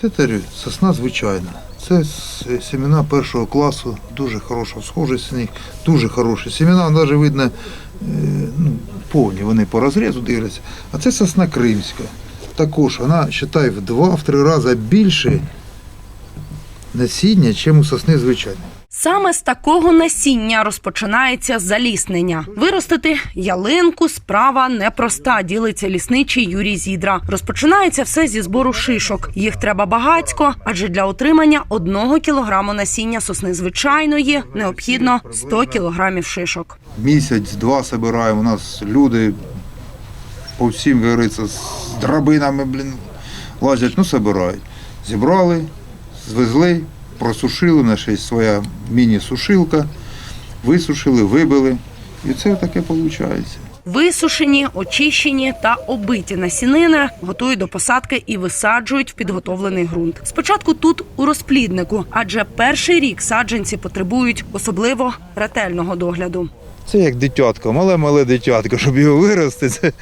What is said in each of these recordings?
Тетерю сосна звичайна. Це семена першого класу, дуже хороша схожість них, дуже хороші семена, навіть видно е, ну, повні, вони по розрізу дивляться. А це сосна кримська. Також вона вважає в два-три рази більше насіння, ніж у сосни звичайної. Саме з такого насіння розпочинається заліснення. Виростити ялинку справа непроста, ділиться лісничий Юрій Зідра. Розпочинається все зі збору шишок. Їх треба багатько, адже для отримання одного кілограму насіння сосни звичайної необхідно 100 кілограмів шишок. Місяць-два збираємо. У нас люди по всім, говориться, з драбинами, блін, лазять, ну, збирають. Зібрали, звезли, просушили, у нас є своя міні-сушилка, висушили, вибили. І це таке виходить. Висушені, очищені та оббиті насінини готують до посадки і висаджують в підготовлений ґрунт. Спочатку тут у розпліднику, адже перший рік саджанці потребують особливо ретельного догляду. Це як дитятко, мале-мале дитятко, щоб його вирости, це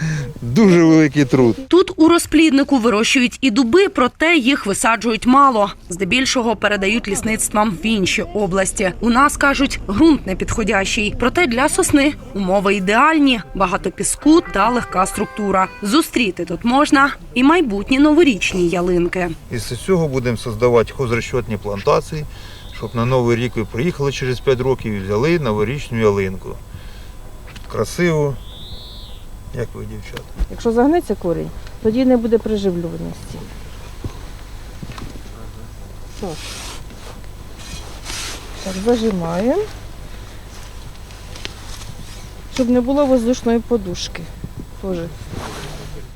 дуже великий труд. Тут у розпліднику вирощують і дуби, проте їх висаджують мало. Здебільшого передають лісництвам в інші області. У нас кажуть, ґрунт непідходящий. Проте для сосни умови ідеальні: багато піску та легка структура. Зустріти тут можна і майбутні новорічні ялинки. І з цього будемо створювати хозрозчетні плантації, щоб на Новий рік ви приїхали через 5 років і взяли новорічну ялинку. Красиво, як ви, дівчата. Якщо загнеться корінь, тоді не буде приживлюваності. Так. Так, зажимаємо, щоб не було воздушної подушки. Тоже.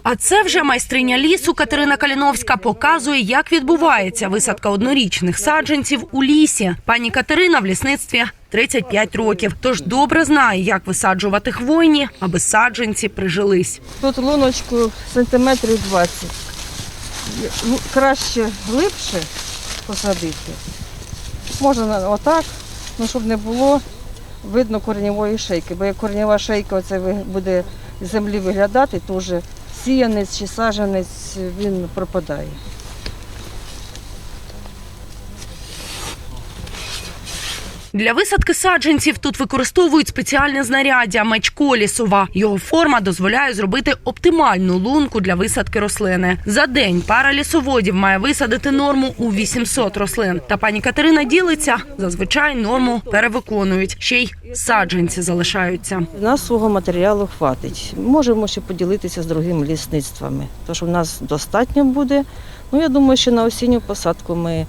А це вже майстриня лісу Катерина Каліновська показує, як відбувається висадка однорічних саджанців у лісі. Пані Катерина в лісництві 35 років, тож добре знає, як висаджувати хвойні, аби саджанці прижились. Тут луночку сантиметрів 20. Ну, Краще глибше посадити. Можна отак, ну, щоб не було видно кореневої шейки. Бо як коренева шейка оце буде з землі виглядати, то вже сіянець чи саджанець він пропадає. Для висадки саджанців тут використовують спеціальне знаряддя меч колісова. Його форма дозволяє зробити оптимальну лунку для висадки рослини. За день пара лісоводів має висадити норму у 800 рослин. Та пані Катерина ділиться зазвичай норму перевиконують. Ще й саджанці залишаються. У нас свого матеріалу хватить. Можемо ще поділитися з другими лісництвами, що в нас достатньо буде. Ну, я думаю, що на осінню посадку ми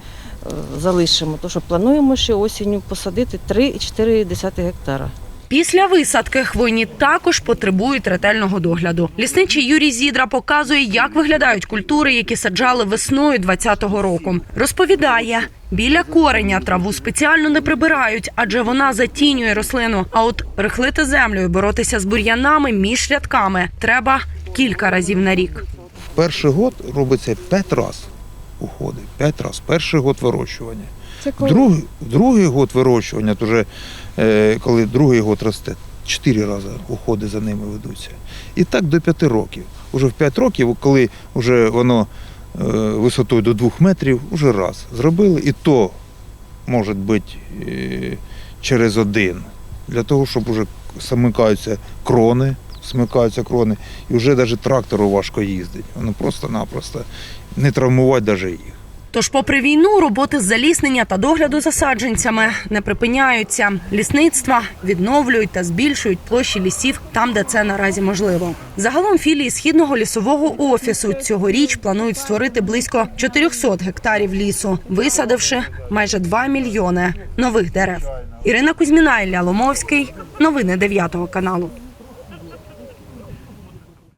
залишимо, тому що плануємо ще осінню посадити 3,4 гектара. Після висадки хвойні також потребують ретельного догляду. Лісничий Юрій Зідра показує, як виглядають культури, які саджали весною 20-го року. Розповідає, біля кореня траву спеціально не прибирають, адже вона затінює рослину. А от рихлити землю і боротися з бур'янами між рядками треба кілька разів на рік. В перший год робиться 5 разів уходи. 5 разів. Перший год вирощування. Це В другий, другий год вирощування, то вже, е, коли другий год росте, 4 рази уходи за ними ведуться. І так до 5 років. Уже в 5 років, коли вже воно е, висотою до 2 метрів, уже раз зробили. І то може бути е, через один. Для того, щоб вже смикаються крони, смикаються крони, і вже навіть трактору важко їздить. Воно просто-напросто не травмувати навіть їх. Тож, попри війну, роботи з заліснення та догляду за саджанцями не припиняються. Лісництва відновлюють та збільшують площі лісів там, де це наразі можливо. Загалом філії східного лісового офісу цьогоріч планують створити близько 400 гектарів лісу, висадивши майже 2 мільйони нових дерев. Ірина Кузьміна, Ілля Ломовський. Новини 9 каналу.